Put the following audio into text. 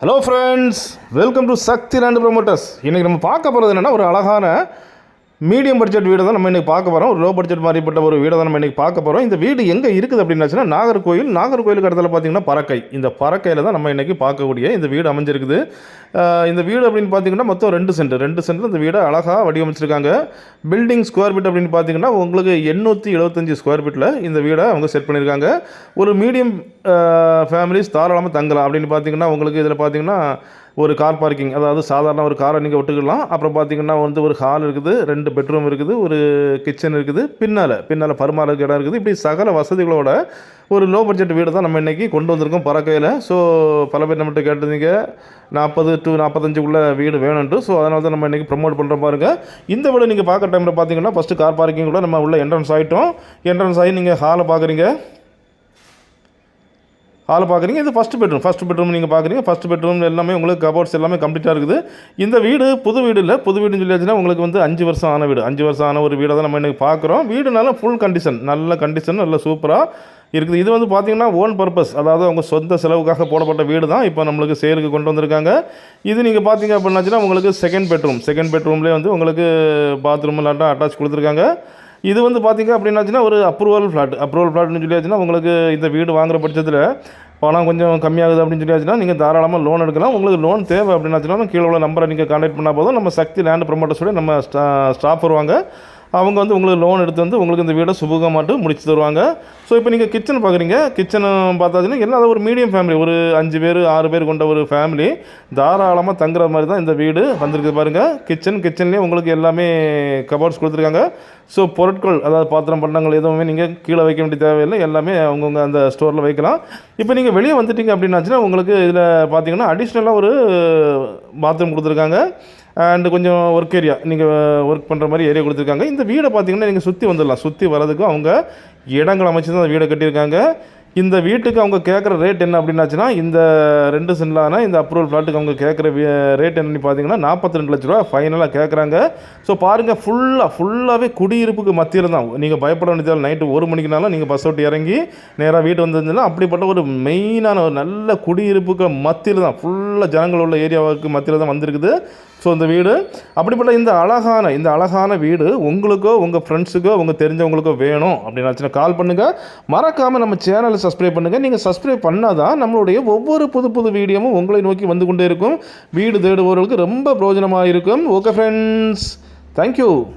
Hello friends welcome to Sakthi land promoters இன்றைக்கி நம்ம பார்க்க போகிறது என்னென்னா ஒரு அழகான மீடியம் பட்ஜெட் வீடு தான் நம்ம இன்றைக்கி பார்க்க போகிறோம் ஒரு லோ பட்ஜெட் மாதிரிப்பட்ட ஒரு வீடை தான் நம்ம இன்றைக்கி பார்க்க போகிறோம் இந்த வீடு எங்கே இருக்குது அப்படின்னாச்சுன்னா நாகர்கோயில் நாகர்கோயிலுக்கு இடத்துல பார்த்தீங்கன்னா பறக்கை. இந்த பறக்கையில் தான் நம்ம இன்றைக்கி பார்க்கக்கூடிய இந்த வீடு அமைஞ்சிருக்குது. இந்த வீடு அப்படின்னு பார்த்தீங்கன்னா மொத்தம் ரெண்டு சென்ட். ரெண்டு சென்ட் இந்த வீடை அழகாக வடிவமைச்சிருக்காங்க. பில்டிங் ஸ்கொயர் ஃபீட் அப்படின்னு பார்த்தீங்கன்னா உங்களுக்கு எண்ணூற்றி எழுபத்தஞ்சி ஸ்கொயர் ஃபீட்டில் இந்த வீடை அவங்க செட் பண்ணியிருக்காங்க ஒரு மீடியம் ஃபேமிலிஸ் தாராளமாக தங்கலாம் அப்படின்னு பார்த்தீங்கன்னா உங்களுக்கு இதில் பார்த்தீங்கன்னா ஒரு கார் பார்க்கிங் அதாவது சாதாரண ஒரு காரை நீங்கள் விட்டுக்கலாம். அப்புறம் பார்த்தீங்கன்னா வந்து ஒரு ஹால் இருக்குது ரெண்டு பெட்ரூம் இருக்குது ஒரு கிச்சன் இருக்குது. பின்னால் பின்னால் பருமாறுக்கு இடம் இருக்குது. இப்படி சகல வசதிகளோட ஒரு லோ பட்ஜெட் வீடு தான் நம்ம இன்றைக்கி கொண்டு வந்திருக்கோம் பறக்கையில். ஸோ பல பேர் நம்மகிட்ட கேட்டிருந்தீங்க. நாற்பது டு நாற்பத்தஞ்சுக்குள்ள வீடு வேணும்ட்டு ஸோ அதனால தான் நம்ம இன்றைக்கி ப்ரொமோட் பண்ணுற பாருங்க. இந்த வீடு நீங்கள் பார்க்குற டைமில் பார்த்தீங்கன்னா ஃபஸ்ட்டு கார் பார்க்கிங் கூட நம்ம உள்ள என்ட்ரன்ஸ் ஆகிட்டோம் என்ட்ரன்ஸ் ஆகி நீங்கள் ஹாலை பார்க்குறீங்க ஹால் பார்க்குறீங்க இது ஃபஸ்ட் பெட்ரூம் ஃபஸ்ட் பெட்ரூம் நீங்கள் பார்க்குறீங்க ஃபஸ்ட் பெட்ரூம் எல்லாமே உங்களுக்கு கபோர்ட்ஸ் எல்லாமே கம்ப்ளீட்டாக இருக்குது. இந்த வீடு புது வீடு இல்லை புது வீடுன்னு சொல்லியாச்சுன்னா உங்களுக்கு வந்து அஞ்சு வருஷம் ஆன வீடு. அஞ்சு வருஷம் ஆன ஒரு வீடை தான் நம்ம இன்றைக்கி பார்க்குறோம் வீடுனால ஃபுல் கண்டிஷன் நல்ல கண்டிஷன் நல்ல சூப்பராக இருக்குது. இது வந்து பார்த்தீங்கன்னா ஓன் பர்பஸ் அதாவது அவங்க சொந்த செலவுக்காக போடப்பட்ட வீடு தான் இப்போ நம்மளுக்கு சேலுக்கு கொண்டு வந்திருக்காங்க. இது நீங்கள் பார்த்தீங்க அப்படின்னாச்சுன்னா உங்களுக்கு செகண்ட் பெட்ரூம் செகண்ட் பெட்ரூம்லேயே வந்து உங்களுக்கு பாத்ரூம் இல்லாட்டா அட்டாச் கொடுத்துருக்காங்க. இது வந்து பார்த்தீங்க அப்படின்னாச்சுன்னா ஒரு அப்ரூவல் ஃப்ளாட் அப்ரூவல் ஃப்ளாட்னு சொல்லியாச்சுன்னா உங்களுக்கு இந்த வீடு வாங்குகிற பட்சத்தில் பணம் கொஞ்சம் கம்மியாகுது அப்படின்னு சொல்லியாச்சுன்னா நீங்கள் தாராளமாக லோன் எடுக்கலாம். உங்களுக்கு லோன் தேவை அப்படின்னாச்சுன்னா கீழே உள்ள நம்பரை நீங்கள் கான்டாக்ட் பண்ணால் போதும். நம்ம சக்தி லேண்ட் ப்ரொமோட்டர்ஸோட நம்ம ஸ்டா ஸ்டாஃப் வருவாங்க. அவங்க வந்து உங்களுக்கு லோன் எடுத்து வந்து உங்களுக்கு இந்த வீடை சுபகமாட்டு முடிச்சு தருவாங்க. ஸோ இப்போ நீங்கள் கிச்சன் பார்க்குறீங்க கிச்சனை பார்த்தாச்சுன்னா எல்லாம் அது ஒரு மீடியம் ஃபேமிலி ஒரு அஞ்சு பேர் ஆறு பேர் கொண்ட ஒரு ஃபேமிலி தாராளமாக தங்குற மாதிரி தான் இந்த வீடு வந்திருக்கு பாருங்கள் கிச்சன் கிச்சன்லேயே உங்களுக்கு எல்லாமே கபோர்ட்ஸ் கொடுத்துருக்காங்க. ஸோ பொருட்கள் அதாவது பாத்திரம் பண்டங்கள் எதுவுமே நீங்கள் கீழே வைக்க வேண்டிய தேவையில்லை. எல்லாமே அவங்கவுங்க அந்த ஸ்டோரில் வைக்கலாம். இப்போ நீங்கள் வெளியே வந்துட்டீங்க அப்படின்னாச்சுன்னா உங்களுக்கு இதில் பார்த்தீங்கன்னா அடிஷ்னலாக ஒரு பாத்ரூம் கொடுத்துருக்காங்க. அண்டு கொஞ்சம் ஒர்க் ஏரியா நீங்கள் ஒர்க் பண்ணுற மாதிரி ஏரியா கொடுத்துருக்காங்க. இந்த வீடை பார்த்தீங்கன்னா நீங்கள் சுற்றி வந்துடலாம். சுற்றி வரதுக்கு அவங்க இடங்கள் அமைச்சு தான் அந்த வீடை கட்டியிருக்காங்க. இந்த வீட்டுக்கு அவங்க கேட்குற ரேட் என்ன அப்படின்னாச்சுன்னா இந்த ரெண்டு சென்ட்லான இந்த அப்ரூவல் ஃப்ளாட்டுக்கு அவங்க கேட்குற ரேட் என்னன்னு பார்த்தீங்கன்னா நாற்பத்தி ரெண்டு லட்ச ரூபா ஃபைனலாக கேட்குறாங்க. ஸோ பாருங்கள் ஃபுல்லாக ஃபுல்லாகவே குடியிருப்புக்கு மத்தியில் தான். நீங்கள் பயப்பட வேண்டியதால் நைட்டு ஒரு மணிக்குனாலும் நீங்கள் பஸ் விட்டு இறங்கி நேராக வீட்டு வந்திருந்தீங்கன்னா அப்படிப்பட்ட ஒரு மெயினான ஒரு நல்ல குடியிருப்புக்கு மத்தியில் தான். ஃபுல்லாக ஜனங்கள் உள்ள ஏரியாவுக்கு மத்தியில் தான் வந்திருக்குது. ஸோ இந்த வீடு அப்படிப்பட்ட இந்த அழகான இந்த அழகான வீடு உங்களுக்கோ உங்கள் ஃப்ரெண்ட்ஸுக்கோ உங்கள் தெரிஞ்சவங்களுக்கோ வேணும் அப்படின்னு கால் பண்ணுங்கள் மறக்காமல் நம்ம சேனலை சப்ஸ்கிரைப் பண்ணுங்கள் நீங்கள் சப்ஸ்கிரைப் பண்ணால் தான் நம்மளுடைய ஒவ்வொரு புது புது வீடியோவும் உங்களை நோக்கி வந்து கொண்டே இருக்கும். வீடு தேடுபவர்களுக்கு ரொம்ப பிரயோஜனமாக இருக்கும் ஓகே ஃப்ரெண்ட்ஸ் தேங்க்யூ